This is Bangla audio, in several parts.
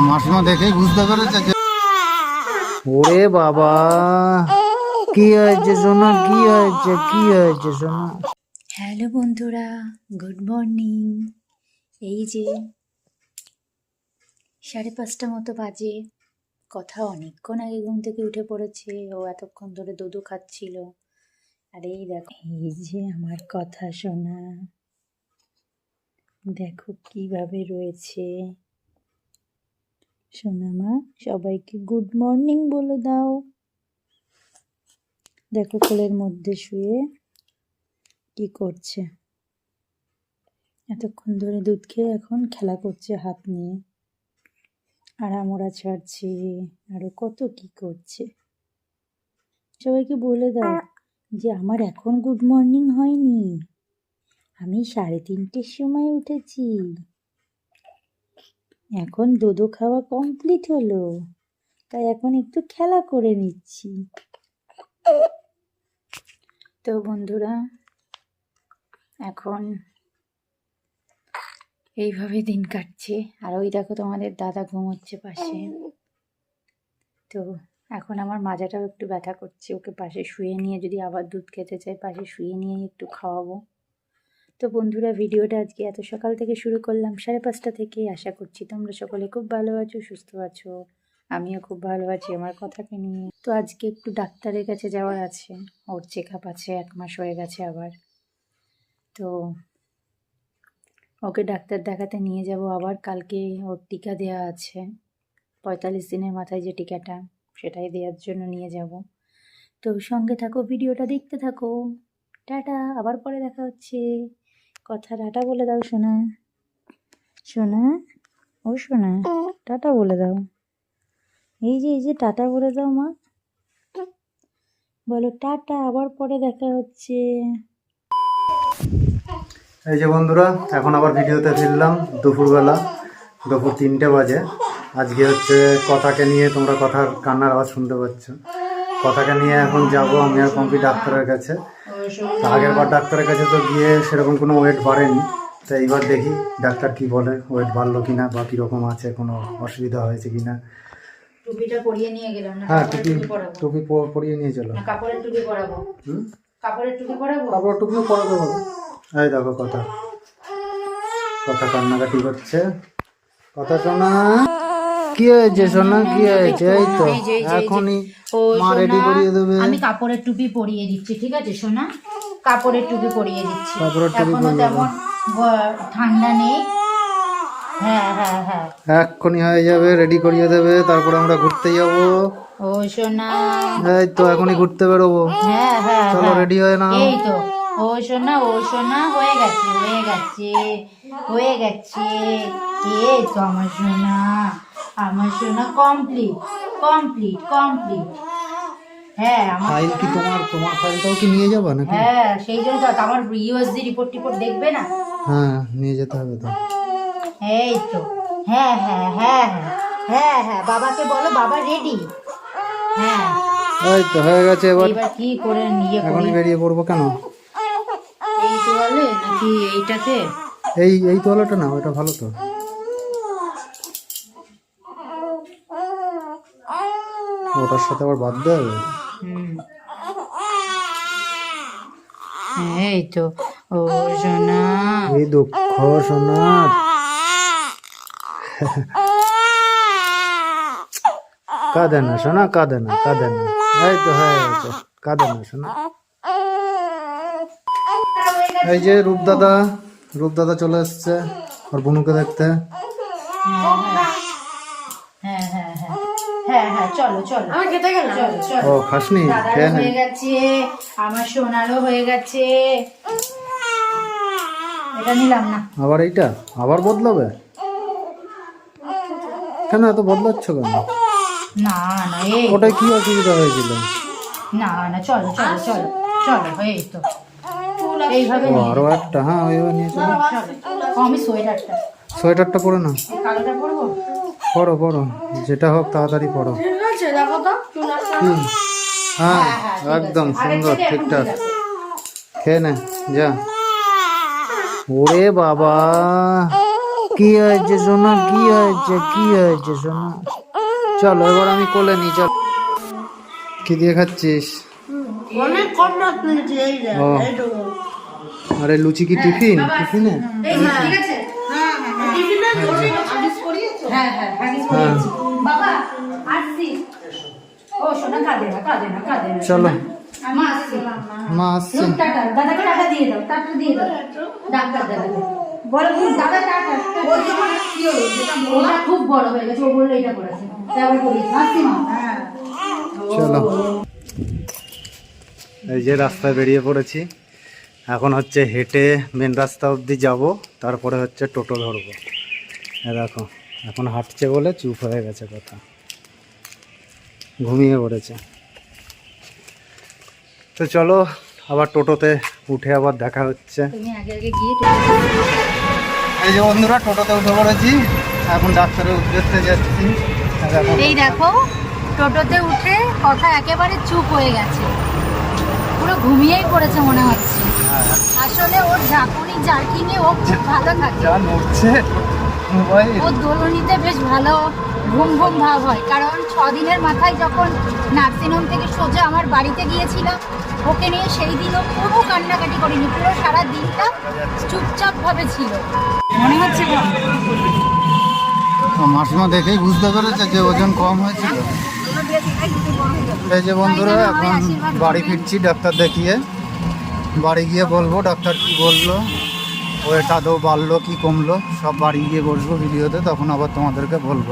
মাসিমা দেখেই বুঝতে পেরেছে যে ওরে বাবা কি হয়েছে সোনা? কি হয়েছে? কি হয়েছে সোনা? হ্যালো বন্ধুরা গুড মর্নিং। এই যে সাড়ে পাঁচটা মতো বাজে। কথা অনেকক্ষণ আগে ঘুম থেকে উঠে পড়েছে ও এতক্ষণ ধরে দুধু খাচ্ছিল। আর এই দেখো এই যে আমার কথা শোনা দেখো কীভাবে রয়েছে। সোনা মা, সবাইকে গুড মর্নিং বলে দাও। দেখো কোলের মধ্যে শুয়ে কি করছে। এতক্ষণ ধরে দুধ খেয়ে এখন খেলা করছে হাত নিয়ে। আড়ামোড়া ছাড়ছে, আরও কত কি করছে। সবাইকে বলে দাও যে আমার এখন গুড মর্নিং হয়নি। আমি সাড়ে তিনটের সময় উঠেছি। এখন দোদো খাওয়া কমপ্লিট হলো। তাই এখন একটু খেলা করে নিচ্ছি। তো বন্ধুরা, এখন এইভাবে দিন কাটছে। আর ওই দেখো তোমাদের দাদা ঘুমোচ্ছে পাশে। তো এখন আমার মাজাটাও একটু ব্যথা করছে। ওকে পাশে শুয়ে নিয়ে যদি আবার দুধ খেতে চাই, পাশে শুয়ে নিয়ে একটু খাওয়াবো। তো বন্ধুরা, ভিডিওটা আজকে এত সকাল থেকে শুরু করলাম, সাড়ে পাঁচটা থেকে। আশা করছি তোমরা সকলে খুব ভালো আছো, সুস্থ আছো। আমিও খুব ভালো আছি আমার কথাকে নিয়ে। তো আজকে একটু ডাক্তারের কাছে যাওয়ার আছে। ওর চেক আপ আছে, এক মাস হয়ে গেছে আবার। তো ওকে ডাক্তার দেখাতে নিয়ে যাব আবার। কালকে ওর টিকা দেওয়া আছে। পঁয়তাল্লিশ দিনের মাথায় যে টিকাটা, সেটাই দেওয়ার জন্য নিয়ে যাব। তো সঙ্গে থাকো, ভিডিওটা দেখতে থাকো। টাটা, আবার পরে দেখা হচ্ছে। কথা টাটা বলে দাও সোনা। সোনা ও সোনা টাটা বলে দাও। এই যে এই যে টাটা বলে দাও মা। বলো টাটা আবার পরে দেখা হচ্ছে। এই যে বন্ধুরা এখন আবার ভিডিওতে ফিরলাম দুপুরবেলা দুপুর তিনটে বাজে। আজকে হচ্ছে কথাকে নিয়ে তোমরা কথার কান্নার আওয়াজ শুনতে পাচ্ছ। কথাকে নিয়ে এখন যাব আমি আর কম্পি ডাক্তারের কাছে। আগের বার ডাক্তারের কাছে তো গিয়ে সেরকম কোনো ওয়েট বাড়েনি। তো এইবার দেখি ডাক্তার কি বলে ওয়েট বাড়লো কি না বা কীরকম আছে কোনো অসুবিধা হয়েছে কিনা। টুপিটা পরিয়ে নিয়ে গেলাম না হ্যাঁ টুপি টুপি পরিয়ে নিয়ে চলো। কাপড়ের টুপি পরাবো। হুম? কাপড়ের টুপি পরাবো? তারপর টুপিও পরাতে হবে। এই দেখো কথা। কথা কান্নাকাটি করছে। কথা শোনা। কি হয়েছে সোনা কি হয়েছে এই তো এই যে, এই যে, এই যে। এখনই মা রেডি করিয়ে দেবে। আমি কাপড়ের টুপি পরিয়ে দিচ্ছি ঠিক আছে সোনা? কাপড়ের টুপি পরিয়ে দিচ্ছি। কাপড়ের টুপি পরিয়ে ঠান্ডা নেই। হ্যাঁ হ্যাঁ হ্যাঁ। এক্ষুনি হয়ে যাবে রেডি করিয়ে দেবে তারপরে আমরা ঘুরতে যাব। ও সোনা। এই তো এখনই ঘুরতে বেরোবো। হ্যাঁ হ্যাঁ চলো হ্যাঁ। রেডি হয়ে নাও। এই তো ও সোনা ও সোনা হয়ে গেছে হয়ে গেছে হয়ে গেছে। এই তো আমার সোনা? আমার সোনা কমপ্লিট কমপ্লিট কমপ্লিট হ্যাঁ আমার ফাইল কি তোমার তোমার ফাইলটাও কি নিয়ে যাবে নাকি? হ্যাঁ সেই জন্য তো আমার ইউএসডি রিপোর্ট টিপোর্ট দেখবে না? হ্যাঁ নিয়ে যেতে হবে তো। এই তো। হ্যাঁ হ্যাঁ হ্যাঁ হ্যাঁ হ্যাঁ হ্যাঁ বাবাকে বলো বাবা রেডি হ্যাঁ। এই তো হয়ে গেছে এবার। এবার কি করে নিয়ে করি? বেরিয়ে পড়ব কেন? এই তোয়ালে নাকি এইটাতে? এই এই তোয়ালাটা না ওটা ভালো তো। ওটার সাথে আবার বাদ হুম। এই তো ও সোনা। এই দুঃখ শোনা কাঁদে না শোনা কাঁদে না কাঁদে না। এই তো হয়ে গেছে কাঁদে না শোনা এই যে রূপদাদা রূপদাদা চলে এসছে আর বুনুকে দেখতে। হ্যাঁ হ্যাঁ হ্যাঁ। হ্যাঁ হ্যাঁ চলো চলো। আমার খেতে গেল চলো চলো। ও খাসনি দাদারও হয়ে গেছে আমার সোনারও হয়ে গেছে। এটা নিলাম না। আবার এইটা? আবার বদলাবে? কেন এত বদলাচ্ছ কেন? না না এই ওটাই কি অসুবিধা হয়েছিল? না না চলো চলো চলো চলো এই তো। এইভাবে আরও একটা হ্যাঁ ওইভাবে নিয়ে চলো। চলো আমি সোয়েটারটা। সোয়েটারটা পরে না কালোটা পরবো? পড়ো পড়ো। যেটা হোক তাড়াতাড়ি পড়ো? হ্যাঁ একদম সুন্দর ঠিকঠাক। খেয়ে নে যা। ওরে বাবা কি হয়েছে সোনা কি হয়েছে কি হয়েছে সোনা? চলো এবার আমি কোলে নিই চল। কি দিয়ে খাচ্ছিস? আরে লুচি কি টিফিন? টিফিনে? হ্যাঁ হ্যাঁ হাগিস করিয়েছি বাবা আসছি। ও শোনা কাঁদে না কাঁদে না কাঁদে না। চলো। মা আসছি। মা আসছে। টাটা দাদাকে টাটা দিয়ে দাও টাটা দিয়ে দাও। ডাক্তার দাদাকে বলো দাদা টাটা ওটা খুব বড় হয়ে গেছে ও বলল এটা করেছে। তারপর করিস আসছি মা। চলো। এই যে রাস্তায় বেরিয়ে পড়েছি। এখন হচ্ছে হেঁটে মেন রাস্তা অবধি যাব তারপরে হচ্ছে টোটো ধরবো। দেখো। এখন হাঁটছে বলে চুপ হয়ে গেছে কথা। ঘুমিয়ে পড়েছে। তো চলো আবার টোটোতে উঠে আবার দেখা হচ্ছে। এই যে বন্ধুরা টোটোতে উঠে পড়েছি। এখন ডাক্তারের উদ্দেশ্যে যাচ্ছি। এই দেখো টোটোতে উঠে কথা একেবারে চুপ হয়ে গেছে। পুরো ঘুমিয়েই পড়েছে মনে হচ্ছে। আসলে ওর ঝাঁকুনি জার্কিংয়ে ও খুব ভালো থাকে। যা নড়ছে। ও দোলনিতে বেশ ভালো ঘুম ঘুম ভাব হয়। কারণ ছ দিনের মাথায় যখন নার্সিংহোম থেকে সোজা আমার বাড়িতে গিয়েছিলাম ওকে নিয়ে সেই দিনও কোনো কান্নাকাটি করিনি পুরো সারা দিনটা চুপচাপ ভাবে ছিল। মনে হচ্ছে মাসিমা দেখেই বুঝতে পেরেছে যে ওজন কম হয়েছিল। এই যে বন্ধুরা এখন বাড়ি ফিরছি ডাক্তার দেখিয়ে। বাড়ি গিয়ে বলব ডাক্তার কি বলল? ওয়েট আদৌ বাড়লো কি কমলো সব বাড়ি গিয়ে বসবো ভিডিওতে তখন আবার তোমাদেরকে বলব।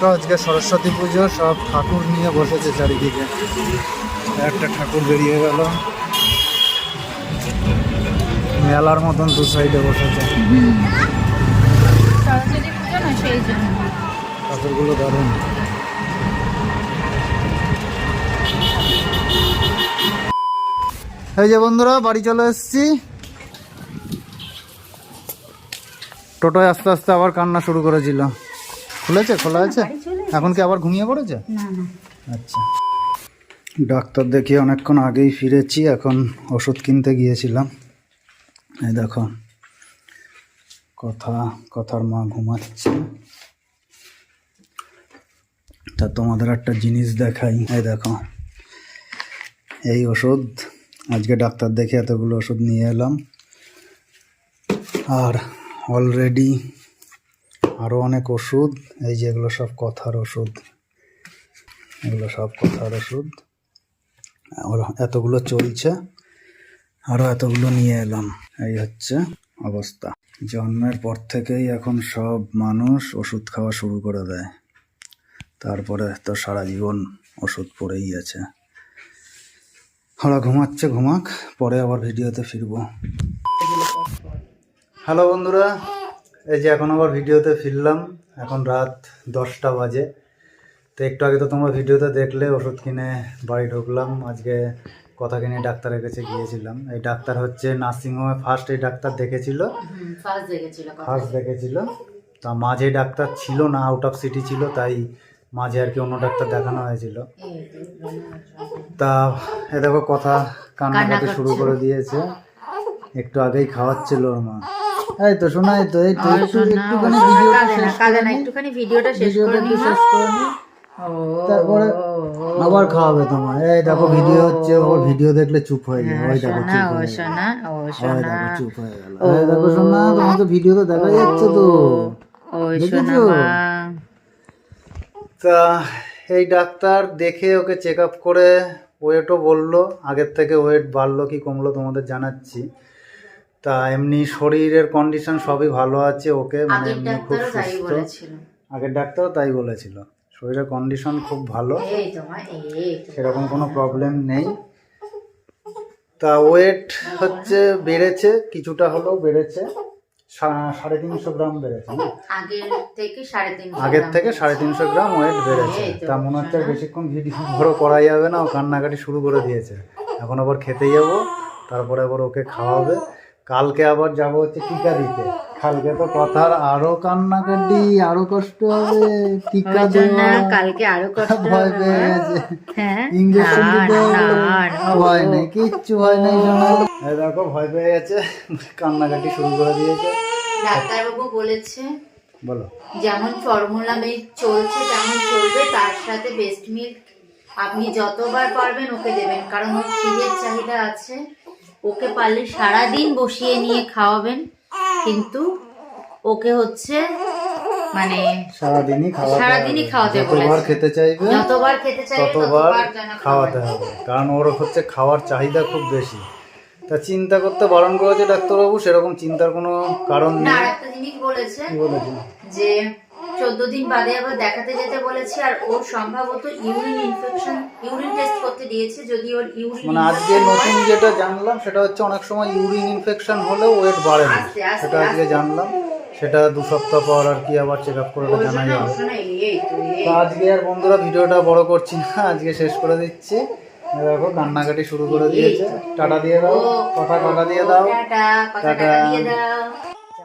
তো আজকে সরস্বতী পুজো সব ঠাকুর নিয়ে বসেছে চারিদিকে। একটা ঠাকুর বেরিয়ে গেল। মেলার মতন দু সাইডে বসেছে। ঠাকুরগুলো দারুণ। এই যে বন্ধুরা বাড়ি চলে এসেছি। টোটোয় আস্তে আস্তে আবার কান্না শুরু করেছিল। খুলেছে? খোলা আছে? এখন কি আবার ঘুমিয়ে পড়েছে? আচ্ছা। ডাক্তার দেখিয়ে অনেকক্ষণ আগেই ফিরেছি এখন ওষুধ কিনতে গিয়েছিলাম। এই দেখো কথা কথার মা ঘুমাচ্ছে। তা তোমাদের একটা জিনিস দেখাই। এই দেখো এই ওষুধ আজকে ডাক্তার দেখে এতগুলো ওষুধ নিয়ে এলাম। আর অলরেডি আরও অনেক ওষুধ, এই যে এগুলো সব কথার ওষুধ। এগুলো সব কথার ওষুধ। এতগুলো চলছে আরও এতগুলো নিয়ে এলাম। এই হচ্ছে অবস্থা। জন্মের পর থেকেই এখন সব মানুষ ওষুধ খাওয়া শুরু করে দেয়। তারপরে তো সারা জীবন ওষুধ পড়েই আছে। ওরা ঘুমাচ্ছে, ঘুমাক, পরে আবার ভিডিওতে ফিরবো। হ্যালো বন্ধুরা এই যে এখন আবার ভিডিওতে ফিরলাম। এখন রাত দশটা বাজে। তো একটু আগে তো তোমরা ভিডিওতে দেখলে ওষুধ কিনে বাড়ি ঢুকলাম। আজকে কথা কিনে ডাক্তারের কাছে গিয়েছিলাম। এই ডাক্তার হচ্ছে নার্সিংহোমে ফার্স্ট এই ডাক্তার দেখেছিল। ফার্স্ট দেখেছিল তা মাঝে ডাক্তার ছিল না আউট অফ সিটি ছিল তাই মাঝে আর কি অন্য ডাক্তার দেখানো হয়েছিল। তা এ দেখো কথা কান্নাকাটি শুরু করে দিয়েছে। একটু আগেই খাওয়াচ্ছিল ওর মা। এই তো শোনা এই তো এই তো একটু একটুখানি ভিডিওটা শেষ করে নি। একটুখানি ভিডিওটা শেষ করে নিই শেষ করে নি। তারপরে আবার খাওয়াবে তোমার এই দেখো ভিডিও হচ্ছে ওর ভিডিও দেখলে চুপ হয়ে যায় ওই দেখো চুপ হয়ে গেল। সোনা ও ওই চুপ হয়ে গেল। এই দেখো শোনা তোমাকে ভিডিও তো দেখা যাচ্ছে তো। তা এই ডাক্তার দেখে ওকে চেক আপ করে ওয়েটও বলল আগের থেকে ওয়েট বাড়লো কি কমলো তোমাদের জানাচ্ছি। তা এমনি শরীরের কন্ডিশন সবই ভালো আছে ওকে মানে এমনি খুব সুস্থ। আগের ডাক্তারও তাই বলেছিল। শরীরের কন্ডিশন খুব ভালো। সেরকম কোনো প্রবলেম নেই। তা ওয়েট হচ্ছে বেড়েছে কিছুটা হলেও বেড়েছে। সাড়ে তিনশো গ্রাম বেড়েছে আগের থেকে সাড়ে তিনশো গ্রাম ওয়েট বেড়েছে। তা মনে হচ্ছে বেশিক্ষণ ভিডিও বড় করা যাবে না ও কান্নাকাটি শুরু করে দিয়েছে। এখন আবার খেতে যাব তারপরে আবার ওকে খাওয়াবে। কালকে আবার যাব হচ্ছে টিকা দিতে কালকে তো কথার আরও কান্নাকাটি আরও কষ্ট হবে টিকা দেওয়া কালকে আরও কষ্ট ভয় পেয়ে গেছে হ্যাঁ ইঞ্জেকশন দিতে না, ভয় নেই কিচ্ছু ভয় নেই শোনা। দেখো ভয় পেয়ে গেছে। কান্নাকাটি শুরু করে দিয়েছে। ডাক্তারবাবু বলেছে বলো। যেমন ফর্মুলা মিল্ক চলছে তেমন চলবে। তার সাথে বেস্ট মিল্ক আপনি যতবার পারবেন ওকে দেবেন। কারণ ওর খিদের চাহিদা আছে। ওকে পারলে সারাদিন বসিয়ে নিয়ে খাওয়াবেন কিন্তু ওকে হচ্ছে মানে সারাদিনই খাওয়াতে সারাদিনই। খাওয়াতে যতবার খেতে চাইবে যতবার খেতে চাইবে ততবার খাওয়াতে হবে। কারণ ওর হচ্ছে খাওয়ার চাহিদা খুব বেশি। তা চিন্তা করতে বারণ করেছে ডাক্তারবাবু সেরকম চিন্তার কোনো কারণ নেই। একটা জিনিস বলেছে? যে চোদ্দ দিন বাদে আবার দেখাতে যেতে বলেছে আর ওর সম্ভবত ইউরিন ইনফেকশন ইউরিন টেস্ট করতে দিয়েছে যদি ওর ইউরিন মানে আজকে নতুন যেটা জানলাম সেটা হচ্ছে অনেক সময় ইউরিন ইনফেকশন হলেও ওয়েট বাড়ে না। সেটা আজকে জানলাম সেটা দু সপ্তাহ পর আর কি আবার চেক আপ করে জানা যাবে তো। আজকে আর বন্ধুরা ভিডিওটা বড় করছি না আজকে শেষ করে দিচ্ছি। দেখো কান্নাকাটি শুরু করে দিয়েছে। টাটা দিয়ে দাও কথা টাটা দিয়ে দাও। টাটা